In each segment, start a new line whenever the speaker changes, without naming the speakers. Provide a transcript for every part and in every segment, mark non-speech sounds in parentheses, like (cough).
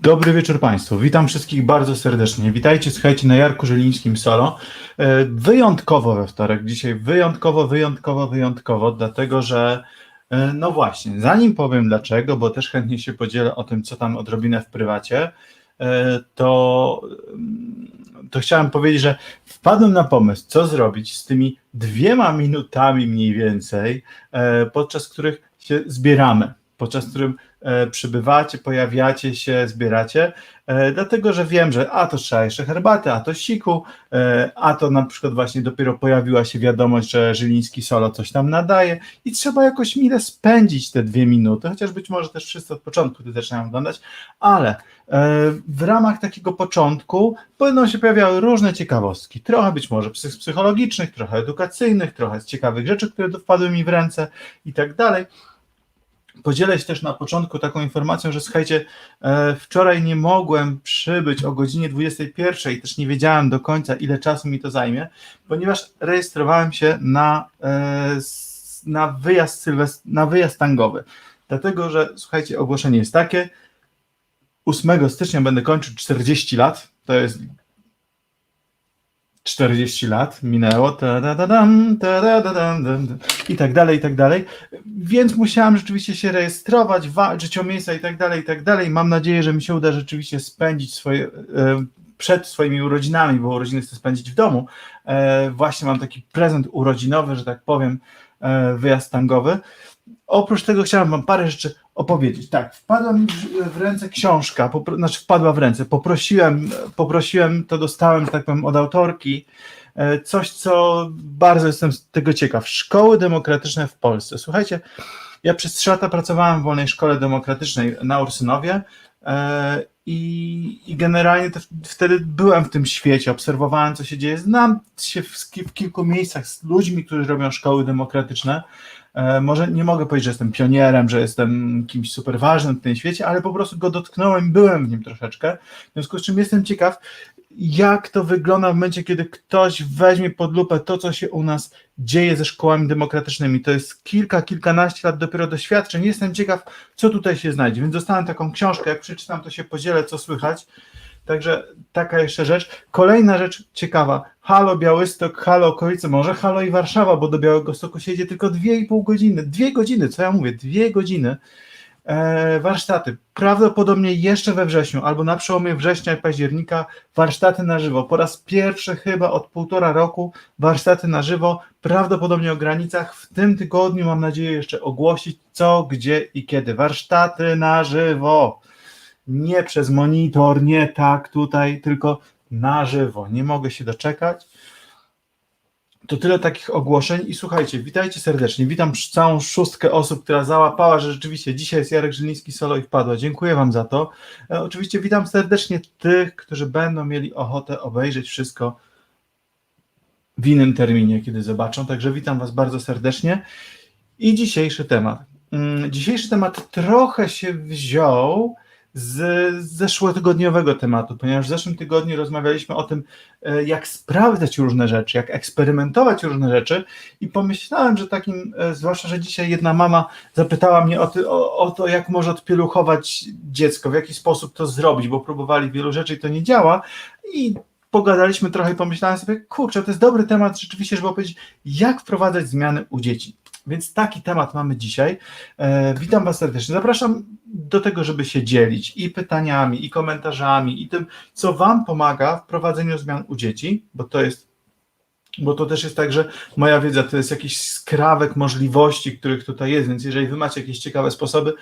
Dobry wieczór Państwu. Witam wszystkich bardzo serdecznie. Witajcie, słuchajcie, na Jarku Żelińskim solo. E, Wyjątkowo we wtorek, dzisiaj wyjątkowo, wyjątkowo, wyjątkowo, dlatego że e, no właśnie, zanim powiem dlaczego, bo też chętnie się podzielę o tym, co tam odrobinę w prywacie, e, to, to chciałem powiedzieć, że wpadłem na pomysł, co zrobić z tymi dwiema minutami mniej więcej, podczas których się zbieramy, podczas którym e, przybywacie, pojawiacie się, zbieracie, e, dlatego że wiem, że a to trzeba jeszcze herbaty, a to siku, e, a to na przykład właśnie dopiero pojawiła się wiadomość, że Żyliński Solo coś tam nadaje i trzeba jakoś mile spędzić te dwie minuty, chociaż być może też wszyscy od początku to zaczynają oglądać, ale w ramach takiego początku będą się pojawiały różne ciekawostki, trochę być może psych- psychologicznych, trochę edukacyjnych, trochę z ciekawych rzeczy, które wpadły mi w ręce i tak dalej. Podzielę się też na początku taką informacją, że słuchajcie, e, wczoraj nie mogłem przybyć o godzinie 21, też nie wiedziałem do końca, ile czasu mi to zajmie, ponieważ rejestrowałem się na, e, na, wyjazd, sylwest- na wyjazd tangowy. Dlatego, że słuchajcie, ogłoszenie jest takie, 8 stycznia będę kończył 40 lat, to jest 40 lat minęło, i tak dalej, i tak dalej. Więc musiałem rzeczywiście się rejestrować, walczyć o miejsca i tak dalej, i tak dalej. Mam nadzieję, że mi się uda rzeczywiście spędzić swoje, e, przed swoimi urodzinami, bo urodziny chcę spędzić w domu. E, Właśnie mam taki prezent urodzinowy, że tak powiem, e, wyjazd tangowy. Oprócz tego chciałem Wam parę rzeczy opowiedzieć. Tak, wpadła mi w- ręce książka, popro, znaczy wpadła w ręce, poprosiłem, poprosiłem, to dostałem, tak powiem, od autorki, e, coś, co bardzo jestem z tego ciekaw. Szkoły demokratyczne w Polsce. Słuchajcie, ja przez trzy lata pracowałem w Wolnej Szkole Demokratycznej na Ursynowie e, i, i generalnie wtedy byłem w tym świecie, obserwowałem, co się dzieje. Znam się w, w kilku miejscach z ludźmi, którzy robią szkoły demokratyczne. E, Może nie mogę powiedzieć, że jestem pionierem, że jestem kimś super ważnym w tym świecie, ale po prostu go dotknąłem, byłem w nim troszeczkę. W związku z czym jestem ciekaw, jak to wygląda w momencie, kiedy ktoś weźmie pod lupę to, co się u nas dzieje ze szkołami demokratycznymi. To jest kilka, kilkanaście lat dopiero doświadczeń. Jestem ciekaw, co tutaj się znajdzie. Więc dostałem taką książkę, jak przeczytam, to się podzielę, co słychać. Także taka jeszcze rzecz. Kolejna rzecz ciekawa. Halo Białystok, halo okolice, może halo i Warszawa, bo do Białego Stoku się jedzie tylko 2,5 godziny. Dwie godziny, co ja mówię, dwie godziny. E, warsztaty. Prawdopodobnie jeszcze we wrześniu, albo na przełomie września i października, warsztaty na żywo. Po raz pierwszy chyba od półtora roku warsztaty na żywo, prawdopodobnie o granicach. W tym tygodniu mam nadzieję jeszcze ogłosić co, gdzie i kiedy. Warsztaty na żywo. Nie przez monitor, nie tak tutaj, tylko na żywo. Nie mogę się doczekać. To tyle takich ogłoszeń i słuchajcie, witajcie serdecznie. Witam całą szóstkę osób, która załapała, że rzeczywiście dzisiaj jest Jarek Żyliński solo i wpadła. Dziękuję Wam za to. E, oczywiście witam serdecznie tych, którzy będą mieli ochotę obejrzeć wszystko w innym terminie, kiedy zobaczą. Także witam Was bardzo serdecznie. I dzisiejszy temat. Mm, Dzisiejszy temat trochę się wziął z zeszłotygodniowego tematu, ponieważ w zeszłym tygodniu rozmawialiśmy o tym, e, jak sprawdzać różne rzeczy, jak eksperymentować różne rzeczy i pomyślałem, że takim, e, zwłaszcza, że dzisiaj jedna mama zapytała mnie o, ty, o, o to, jak może odpieluchować dziecko, w jaki sposób to zrobić, bo próbowali wielu rzeczy i to nie działa i pogadaliśmy trochę i pomyślałem sobie, kurczę, to jest dobry temat rzeczywiście, żeby opowiedzieć, jak wprowadzać zmiany u dzieci. Więc taki temat mamy dzisiaj. E, witam Was serdecznie. Zapraszam do tego, żeby się dzielić i pytaniami, i komentarzami, i tym, co Wam pomaga w prowadzeniu zmian u dzieci, bo to jest, bo to też jest tak, że moja wiedza to jest jakiś skrawek możliwości, których tutaj jest, więc jeżeli Wy macie jakieś ciekawe sposoby,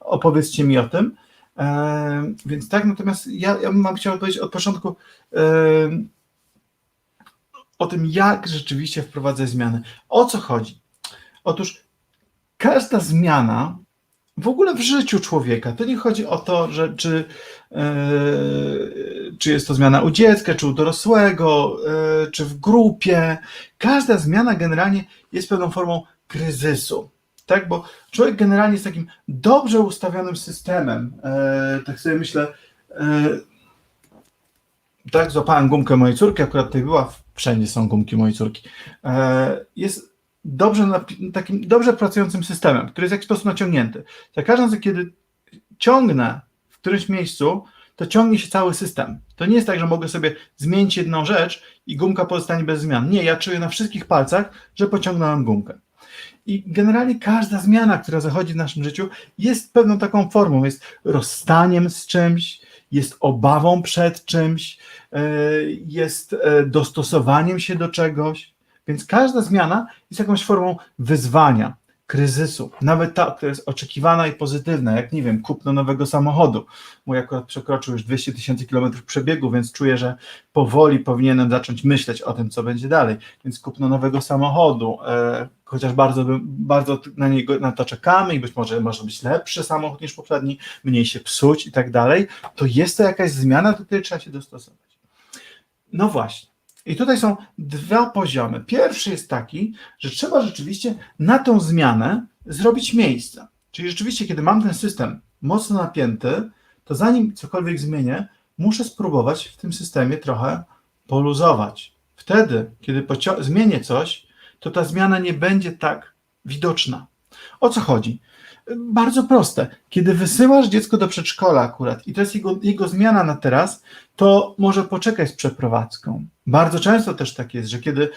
opowiedzcie mi o tym. E, więc tak, natomiast ja, ja mam chciał powiedzieć od początku e, o tym, jak rzeczywiście wprowadzać zmiany. O co chodzi? Otóż każda zmiana w ogóle w życiu człowieka, to nie chodzi o to, że czy, e, czy jest to zmiana u dziecka, czy u dorosłego, e, czy w grupie. Każda zmiana generalnie jest pewną formą kryzysu. Tak, bo człowiek generalnie jest takim dobrze ustawionym systemem. E, tak sobie myślę, e, tak, złapałem gumkę mojej córki, akurat tutaj była, wszędzie są gumki mojej córki. E, jest dobrze, takim dobrze pracującym systemem, który jest w jakiś sposób naciągnięty. Za każdym razem, kiedy ciągnę w którymś miejscu, to ciągnie się cały system. To nie jest tak, że mogę sobie zmienić jedną rzecz i gumka pozostanie bez zmian. Nie, ja czuję na wszystkich palcach, że pociągnąłem gumkę. I generalnie każda zmiana, która zachodzi w naszym życiu, jest pewną taką formą, jest rozstaniem z czymś, jest obawą przed czymś, e, jest e, dostosowaniem się do czegoś. Więc każda zmiana jest jakąś formą wyzwania, kryzysu, nawet ta, która jest oczekiwana i pozytywna, jak nie wiem, kupno nowego samochodu. Mój akurat przekroczył już 200 tysięcy kilometrów przebiegu, więc czuję, że powoli powinienem zacząć myśleć o tym, co będzie dalej. Więc kupno nowego samochodu, e, chociaż bardzo, bardzo na niego na to czekamy i być może może być lepszy samochód niż poprzedni, mniej się psuć i tak dalej, to jest to jakaś zmiana, do której trzeba się dostosować. No właśnie. I tutaj są dwa poziomy. Pierwszy jest taki, że trzeba rzeczywiście na tą zmianę zrobić miejsce. Czyli rzeczywiście, kiedy mam ten system mocno napięty, to zanim cokolwiek zmienię, muszę spróbować w tym systemie trochę poluzować. Wtedy, kiedy zmienię coś, to ta zmiana nie będzie tak widoczna. O co chodzi? Bardzo proste. Kiedy wysyłasz dziecko do przedszkola akurat i to jest jego, jego zmiana na teraz, to może poczekać z przeprowadzką. Bardzo często też tak jest, że kiedy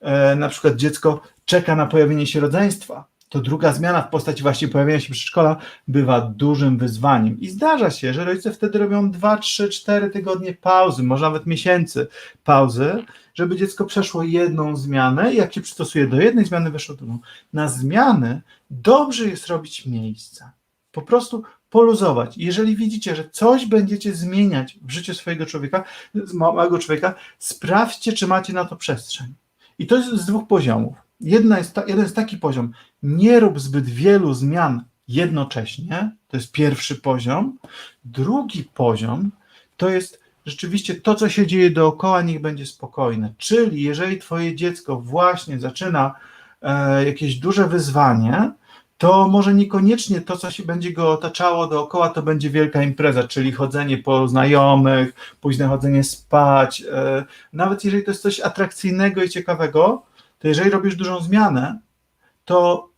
e, na przykład dziecko czeka na pojawienie się rodzeństwa, to druga zmiana w postaci właśnie pojawienia się przedszkola bywa dużym wyzwaniem. I zdarza się, że rodzice wtedy robią 2, 3, 4 tygodnie pauzy, może nawet miesięcy pauzy, żeby dziecko przeszło jedną zmianę i jak się przystosuje do jednej zmiany, weszło drugą. Na zmiany dobrze jest robić miejsca. Po prostu poluzować. Jeżeli widzicie, że coś będziecie zmieniać w życiu swojego człowieka, małego człowieka, sprawdźcie, czy macie na to przestrzeń. I to jest z dwóch poziomów. Jedna jest ta, jeden jest taki poziom, nie rób zbyt wielu zmian jednocześnie, to jest pierwszy poziom. Drugi poziom to jest rzeczywiście to, co się dzieje dookoła, niech będzie spokojne. Czyli jeżeli twoje dziecko właśnie zaczyna e, jakieś duże wyzwanie, to może niekoniecznie to, co się będzie go otaczało dookoła, to będzie wielka impreza, czyli chodzenie po znajomych, późne chodzenie spać. E, nawet jeżeli to jest coś atrakcyjnego i ciekawego, to jeżeli robisz dużą zmianę, to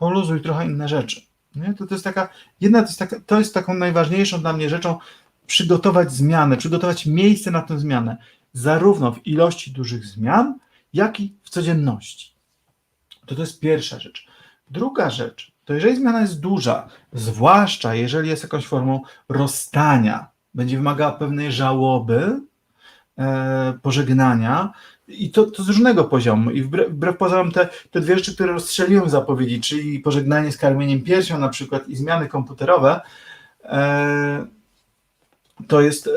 poluzuj trochę inne rzeczy. Nie? To, to jest taka, jedna to jest, taka, to jest taką najważniejszą dla mnie rzeczą, przygotować zmianę, przygotować miejsce na tę zmianę, zarówno w ilości dużych zmian, jak i w codzienności. To to jest pierwsza rzecz. Druga rzecz, to jeżeli zmiana jest duża, zwłaszcza jeżeli jest jakąś formą rozstania, będzie wymagała pewnej żałoby, e, pożegnania, i to, to z różnego poziomu. I wbrew, wbrew pozorom te, te dwie rzeczy, które rozstrzeliłem w zapowiedzi, czyli pożegnanie z karmieniem piersią na przykład i zmiany komputerowe, e, to jest, e,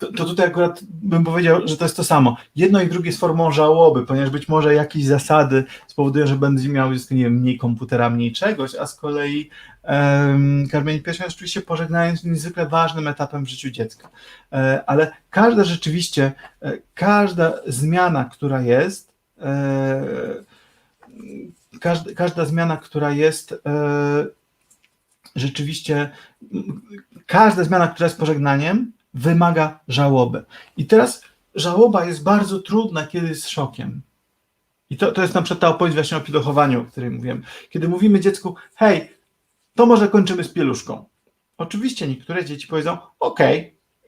to, to tutaj akurat bym powiedział, że to jest to samo. Jedno i drugie z formą żałoby, ponieważ być może jakieś zasady spowodują, że będzie miał zysk, nie wiem, mniej komputera, mniej czegoś, a z kolei um, karmienie piersią jest oczywiście pożegnaniem z niezwykle ważnym etapem w życiu dziecka. E, ale każda rzeczywiście, e, każda zmiana, która jest, e, każda, każda zmiana, która jest e, rzeczywiście, każda zmiana, która jest pożegnaniem, wymaga żałoby. I teraz żałoba jest bardzo trudna, kiedy jest szokiem. I to, to jest na przykład ta opowieść właśnie o pilochowaniu, o której mówiłem. Kiedy mówimy dziecku, hej, to może kończymy z pieluszką. Oczywiście niektóre dzieci powiedzą, ok,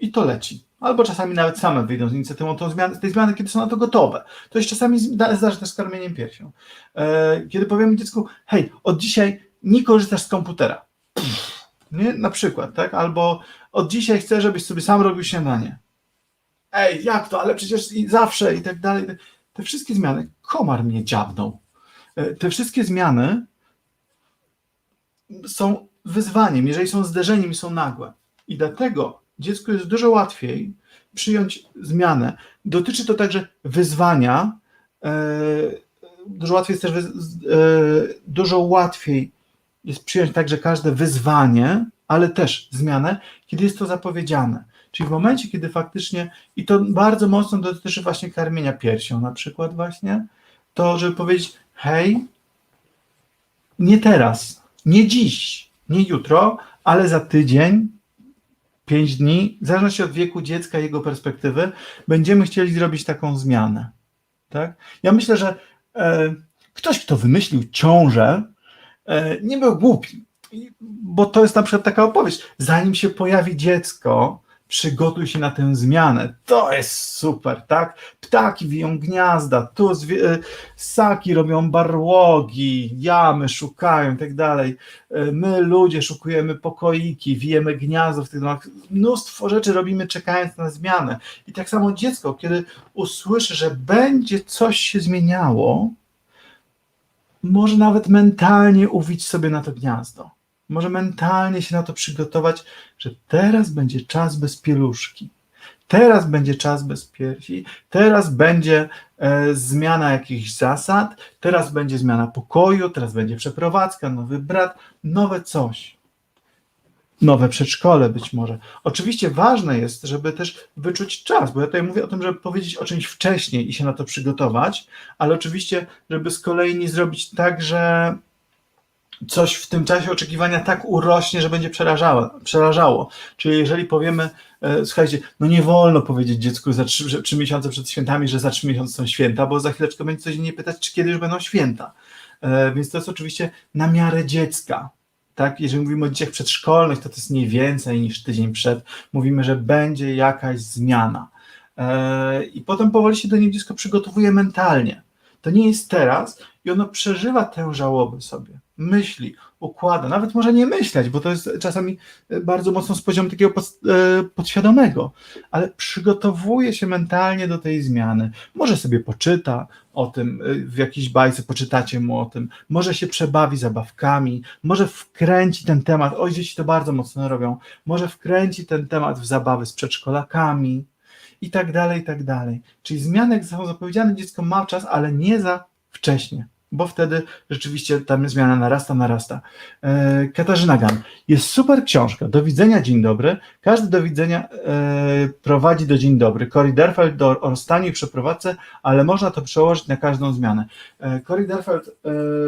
i to leci. Albo czasami nawet same wyjdą z inicjatywą tą zmianę, tej zmiany, kiedy są na to gotowe. To jest czasami zda- zdarza też z karmieniem piersią. E, kiedy powiemy dziecku, hej, od dzisiaj nie korzystasz z komputera. Nie? Na przykład, tak? Albo od dzisiaj chcę, żebyś sobie sam robił śniadanie. Ej, jak to? Ale przecież i zawsze i tak dalej. Te wszystkie zmiany, komar mnie dziabnął. E, Te wszystkie zmiany są wyzwaniem, jeżeli są zderzeniem i są nagłe. I dlatego dziecku jest dużo łatwiej przyjąć zmianę. Dotyczy to także wyzwania. e, Dużo łatwiej jest też e, dużo łatwiej jest przyjąć także każde wyzwanie, ale też zmianę, kiedy jest to zapowiedziane. Czyli w momencie, kiedy faktycznie, i to bardzo mocno dotyczy właśnie karmienia piersią na przykład właśnie, to żeby powiedzieć, hej, nie teraz, nie dziś, nie jutro, ale za tydzień, pięć dni, w zależności od wieku dziecka i jego perspektywy, będziemy chcieli zrobić taką zmianę. Tak? Ja myślę, że e, ktoś, kto wymyślił ciążę, e, nie był głupi. Bo to jest na przykład taka opowieść. Zanim się pojawi dziecko, przygotuj się na tę zmianę. To jest super, tak? Ptaki wiją gniazda, tu e, ssaki robią barłogi, jamy szukają i tak dalej. E, My ludzie szukujemy pokoiki, wijemy gniazdo w tych domach. Mnóstwo rzeczy robimy czekając na zmianę. I tak samo dziecko, kiedy usłyszy, że będzie coś się zmieniało, może nawet mentalnie uwić sobie na to gniazdo. Może mentalnie się na to przygotować, że teraz będzie czas bez pieluszki. Teraz będzie czas bez piersi, teraz będzie e, zmiana jakichś zasad, teraz będzie zmiana pokoju, teraz będzie przeprowadzka, nowy brat, nowe coś. Nowe przedszkole być może. Oczywiście ważne jest, żeby też wyczuć czas, bo ja tutaj mówię o tym, żeby powiedzieć o czymś wcześniej i się na to przygotować, ale oczywiście, żeby z kolei nie zrobić tak, że coś w tym czasie oczekiwania tak urośnie, że będzie przerażało. przerażało. Czyli jeżeli powiemy, e, słuchajcie, no nie wolno powiedzieć dziecku za trzy, trzy miesiące przed świętami, że za trzy miesiące są święta, bo za chwileczkę będzie coś nie pytać, czy kiedy już będą święta. E, więc to jest oczywiście na miarę dziecka. Tak, jeżeli mówimy o dzieciach przedszkolnych, to to jest nie więcej niż tydzień przed. Mówimy, że będzie jakaś zmiana. E, I potem powoli się do niej dziecko przygotowuje mentalnie. To nie jest teraz i ono przeżywa tę żałobę sobie. Myśli, układa, nawet może nie myśleć, bo to jest czasami e, bardzo mocno z poziomu takiego e, podświadomego, ale przygotowuje się mentalnie do tej zmiany. Może sobie poczyta o tym, e, w jakiejś bajce poczytacie mu o tym, może się przebawi zabawkami, może wkręci ten temat, oj dzieci to bardzo mocno robią, może wkręci ten temat w zabawy z przedszkolakami i tak dalej, i tak dalej. Czyli zmiany, jak są zapowiedziane, dziecko ma czas, ale nie za wcześnie, bo wtedy rzeczywiście ta zmiana narasta, narasta. E, Katarzyna Gan. Jest super książka. Do widzenia, dzień dobry. Każdy do widzenia e, prowadzi do dzień dobry. Cory Derfeld do, rozstaniu i przeprowadzce, ale można to przełożyć na każdą zmianę. E, Cory Derfeld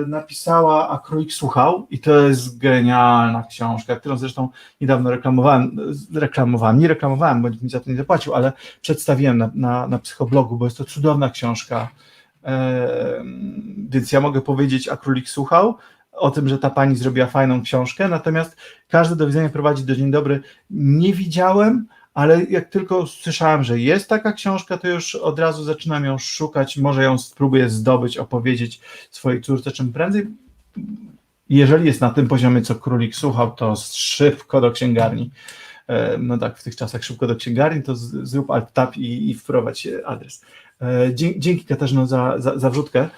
napisała, a Królik słuchał i to jest genialna książka, którą zresztą niedawno reklamowałem, reklamowałem, nie reklamowałem, bo nikt mi za to nie zapłacił, ale przedstawiłem na, na, na psychoblogu, bo jest to cudowna książka. Więc ja mogę powiedzieć, a królik słuchał o tym, że ta pani zrobiła fajną książkę, natomiast każdy do widzenia prowadzi do dzień dobry. Nie widziałem, ale jak tylko słyszałem, że jest taka książka, to już od razu zaczynam ją szukać, może ją spróbuję zdobyć, opowiedzieć swojej córce czym prędzej. Jeżeli jest na tym poziomie, co królik słuchał, to szybko do księgarni. No tak, w tych czasach szybko do księgarni, to zrób alt tab i, i wprowadź adres. E, Dzięki Katarzyno za, za, za wrzutkę.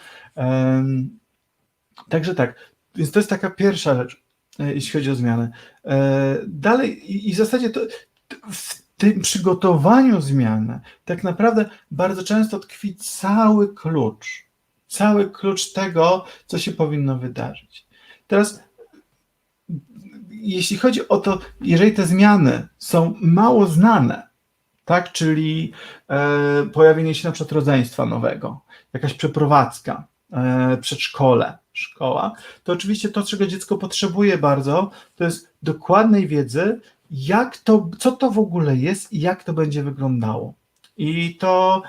Także tak, więc to jest taka pierwsza rzecz, e, jeśli chodzi o zmianę. E, Dalej, i w zasadzie to w tym przygotowaniu zmiany tak naprawdę bardzo często tkwi cały klucz. Cały klucz tego, co się powinno wydarzyć. Teraz, jeśli chodzi o to, jeżeli te zmiany są mało znane, tak, czyli e, pojawienie się na przykład rodzeństwa nowego, jakaś przeprowadzka, e, przedszkole, szkoła, to oczywiście to, czego dziecko potrzebuje bardzo, to jest dokładnej wiedzy, jak to, co to w ogóle jest i jak to będzie wyglądało. I to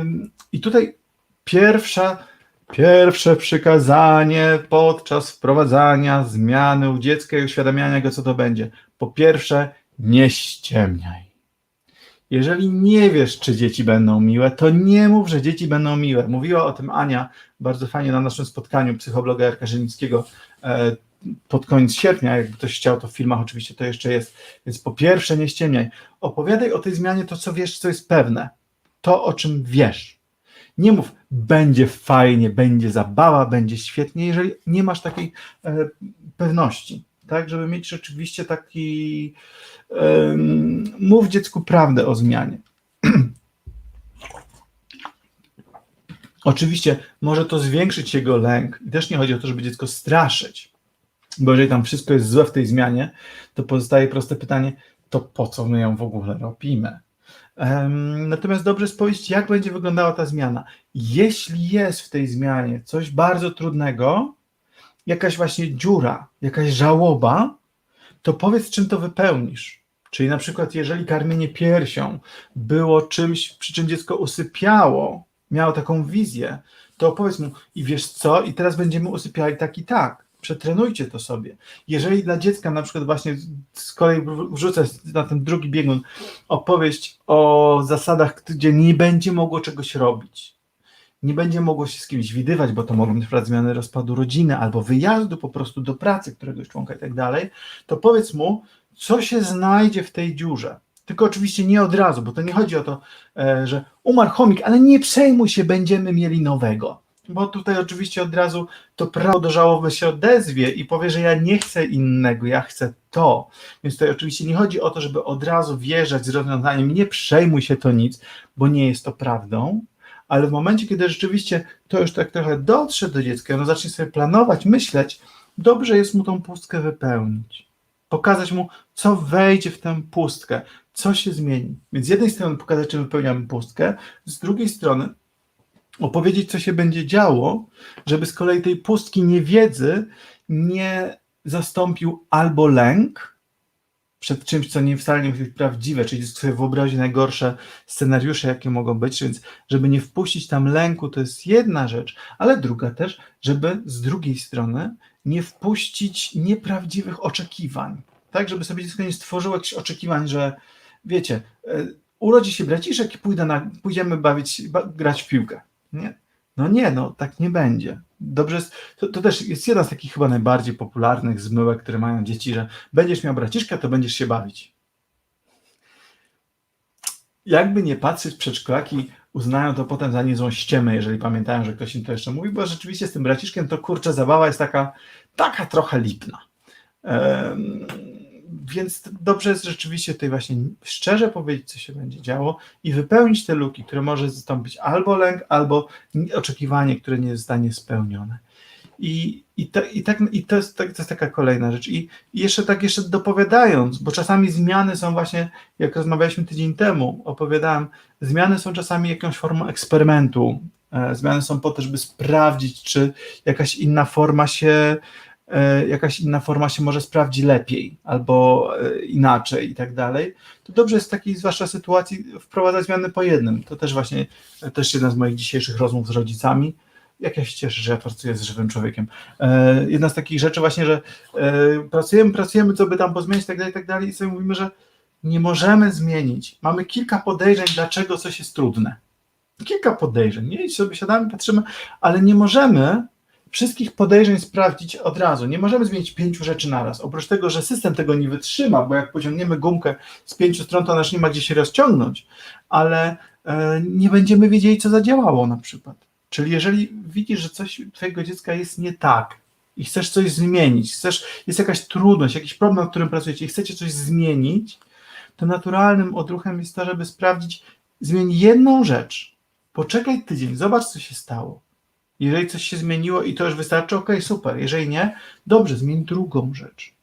ym, i tutaj pierwsza, pierwsze przykazanie podczas wprowadzania zmiany u dziecka i uświadamiania go, co to będzie. Po pierwsze, nie ściemniaj. Jeżeli nie wiesz, czy dzieci będą miłe, to nie mów, że dzieci będą miłe. Mówiła o tym Ania bardzo fajnie na naszym spotkaniu psychobloga Jarka Żelińskiego e, pod koniec sierpnia. Jak ktoś chciał, to w filmach oczywiście to jeszcze jest. Więc po pierwsze, nie ściemniaj. Opowiadaj o tej zmianie to, co wiesz, co jest pewne. To, o czym wiesz. Nie mów, będzie fajnie, będzie zabawa, będzie świetnie, jeżeli nie masz takiej e, pewności. Tak, żeby mieć rzeczywiście taki. em, mów dziecku prawdę o zmianie. (clears throat) Oczywiście może to zwiększyć jego lęk i też nie chodzi o to, żeby dziecko straszyć, bo jeżeli tam wszystko jest złe w tej zmianie, to pozostaje proste pytanie, to po co my ją w ogóle robimy? Em, Natomiast dobrze powiedzieć, jak będzie wyglądała ta zmiana. Jeśli jest w tej zmianie coś bardzo trudnego, jakaś właśnie dziura, jakaś żałoba, to powiedz, czym to wypełnisz. Czyli na przykład, jeżeli karmienie piersią było czymś, przy czym dziecko usypiało, miało taką wizję, to opowiedz mu i wiesz co, i teraz będziemy usypiali tak i tak. Przetrenujcie to sobie. Jeżeli dla dziecka na przykład właśnie z kolei wrzucę na ten drugi biegun opowieść o zasadach, gdzie nie będzie mogło czegoś robić, nie będzie mogło się z kimś widywać, bo to mogą być zmiany rozpadu rodziny albo wyjazdu po prostu do pracy któregoś członka i tak dalej, to powiedz mu, co się znajdzie w tej dziurze. Tylko oczywiście nie od razu, bo to nie chodzi o to, e, że umarł chomik, ale nie przejmuj się, będziemy mieli nowego. Bo tutaj oczywiście od razu to prawo do żałoby się odezwie i powie, że ja nie chcę innego, ja chcę to. Więc tutaj oczywiście nie chodzi o to, żeby od razu wjeżdżać z rozwiązaniem, nie przejmuj się to nic, bo nie jest to prawdą, ale w momencie, kiedy rzeczywiście to już tak trochę dotrze do dziecka, ono zacznie sobie planować, myśleć, dobrze jest mu tą pustkę wypełnić. Pokazać mu, co wejdzie w tę pustkę, co się zmieni. Więc z jednej strony pokazać, czy wypełniamy pustkę, z drugiej strony opowiedzieć, co się będzie działo, żeby z kolei tej pustki niewiedzy nie zastąpił albo lęk przed czymś, co nie wcale nie musi być prawdziwe, czyli sobie wyobrazić najgorsze scenariusze, jakie mogą być, więc żeby nie wpuścić tam lęku, to jest jedna rzecz, ale druga też, żeby z drugiej strony nie wpuścić nieprawdziwych oczekiwań, tak, żeby sobie dziecko nie stworzyło jakichś oczekiwań, że wiecie, e, urodzi się braciszek i pójdę na, pójdziemy bawić, ba, grać w piłkę. Nie? No nie, no tak nie będzie. Dobrze jest, to, to, też jest jedna z takich chyba najbardziej popularnych zmyłek, które mają dzieci, że będziesz miał braciszka, to będziesz się bawić. Jakby nie patrzeć, przedszkolaki uznają to potem za niezłą ściemę, jeżeli pamiętają, że ktoś im to jeszcze mówi, bo rzeczywiście z tym braciszkiem to kurczę, zabawa jest taka, taka trochę lipna. Um, więc dobrze jest rzeczywiście tutaj właśnie szczerze powiedzieć, co się będzie działo i wypełnić te luki, które może zastąpić albo lęk, albo oczekiwanie, które nie zostanie spełnione. I, i, to, i, tak, i to, jest, to jest taka kolejna rzecz. I, jeszcze tak jeszcze dopowiadając, bo czasami zmiany są właśnie, jak rozmawialiśmy tydzień temu, opowiadałem, zmiany są czasami jakąś formą eksperymentu. E, zmiany są po to, żeby sprawdzić, czy jakaś inna forma się jakaś inna forma się może sprawdzi lepiej albo e, inaczej i tak dalej, to dobrze jest w takiej zwłaszcza sytuacji wprowadzać zmiany po jednym. To też właśnie e, też jedna z moich dzisiejszych rozmów z rodzicami. Jak ja się cieszę, że ja pracuję z żywym człowiekiem. Jedna z takich rzeczy właśnie, że pracujemy, pracujemy, co by tam pozmienić tak dalej, tak dalej i sobie mówimy, że nie możemy zmienić. Mamy kilka podejrzeń, dlaczego coś jest trudne. Kilka podejrzeń, nie? I sobie siadamy, patrzymy, ale nie możemy wszystkich podejrzeń sprawdzić od razu. Nie możemy zmienić pięciu rzeczy naraz. Oprócz tego, że system tego nie wytrzyma, bo jak pociągniemy gumkę z pięciu stron, to nasz nie ma gdzie się rozciągnąć, ale e, nie będziemy wiedzieli, co zadziałało na przykład. Czyli jeżeli widzisz, że coś twojego dziecka jest nie tak i chcesz coś zmienić, chcesz, jest jakaś trudność, jakiś problem, nad którym pracujecie i chcecie coś zmienić, to naturalnym odruchem jest to, żeby sprawdzić, zmień jedną rzecz, poczekaj tydzień, zobacz, co się stało jeżeli coś się zmieniło i to już wystarczy, ok, super. Jeżeli nie, dobrze, zmień drugą rzecz.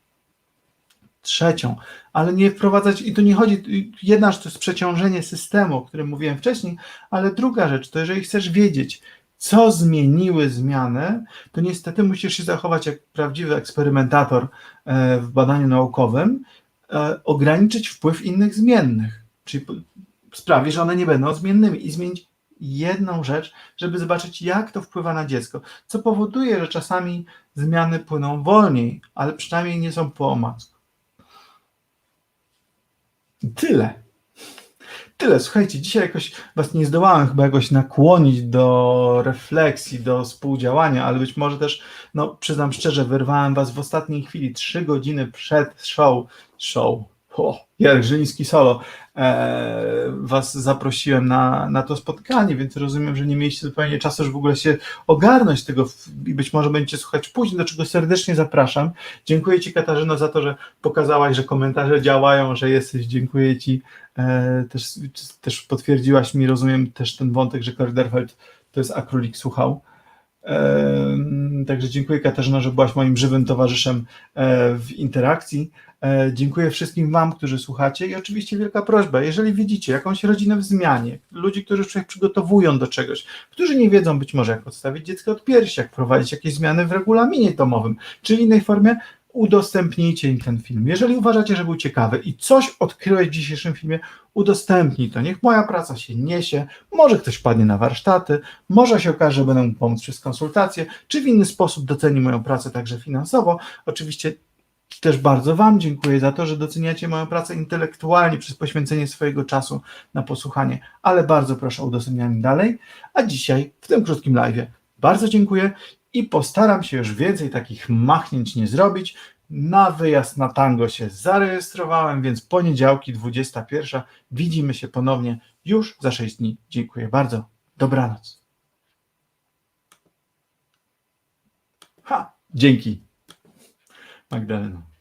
Trzecią, ale nie wprowadzać, i tu nie chodzi, jedna rzecz to jest przeciążenie systemu, o którym mówiłem wcześniej, ale druga rzecz to jeżeli chcesz wiedzieć, co zmieniły zmiany, to niestety musisz się zachować jak prawdziwy eksperymentator e, w badaniu naukowym, e, ograniczyć wpływ innych zmiennych, czyli sprawić, że one nie będą zmiennymi i zmienić jedną rzecz, żeby zobaczyć, jak to wpływa na dziecko, co powoduje, że czasami zmiany płyną wolniej, ale przynajmniej nie są po omacku. Tyle. Tyle. Słuchajcie, dzisiaj jakoś Was nie zdołałem chyba jakoś nakłonić do refleksji, do współdziałania, ale być może też, no przyznam szczerze, wyrwałem Was w ostatniej chwili, trzy godziny przed show, show, o, Jarek Żyliński solo, e, was zaprosiłem na, na to spotkanie, więc rozumiem, że nie mieliście zupełnie czasu, żeby w ogóle się ogarnąć tego i być może będziecie słuchać później, do czego serdecznie zapraszam. Dziękuję Ci Katarzyno za to, że pokazałaś, że komentarze działają, że jesteś, dziękuję Ci, e, też, też potwierdziłaś mi, rozumiem też ten wątek, że Korderfeld to jest akrolik słuchał. Także dziękuję Katarzyna, że byłaś moim żywym towarzyszem e, w interakcji. E, dziękuję wszystkim Wam, którzy słuchacie i oczywiście wielka prośba, jeżeli widzicie jakąś rodzinę w zmianie, ludzi, którzy się przygotowują do czegoś, którzy nie wiedzą być może jak odstawić dziecko od piersi, jak prowadzić jakieś zmiany w regulaminie domowym, czy innej formie, udostępnijcie im ten film. Jeżeli uważacie, że był ciekawy i coś odkryłeś w dzisiejszym filmie, udostępnij to. Niech moja praca się niesie. Może ktoś wpadnie na warsztaty, może się okaże, że będę mu pomóc przez konsultacje, czy w inny sposób doceni moją pracę także finansowo. Oczywiście też bardzo Wam dziękuję za to, że doceniacie moją pracę intelektualnie przez poświęcenie swojego czasu na posłuchanie, ale bardzo proszę o udostępnianie dalej. A dzisiaj w tym krótkim live bardzo dziękuję i postaram się już więcej takich machnięć nie zrobić. Na wyjazd na tango się zarejestrowałem, więc poniedziałki 21. Widzimy się ponownie już za 6 dni. Dziękuję bardzo. Dobranoc. Ha, dzięki. Magdalena.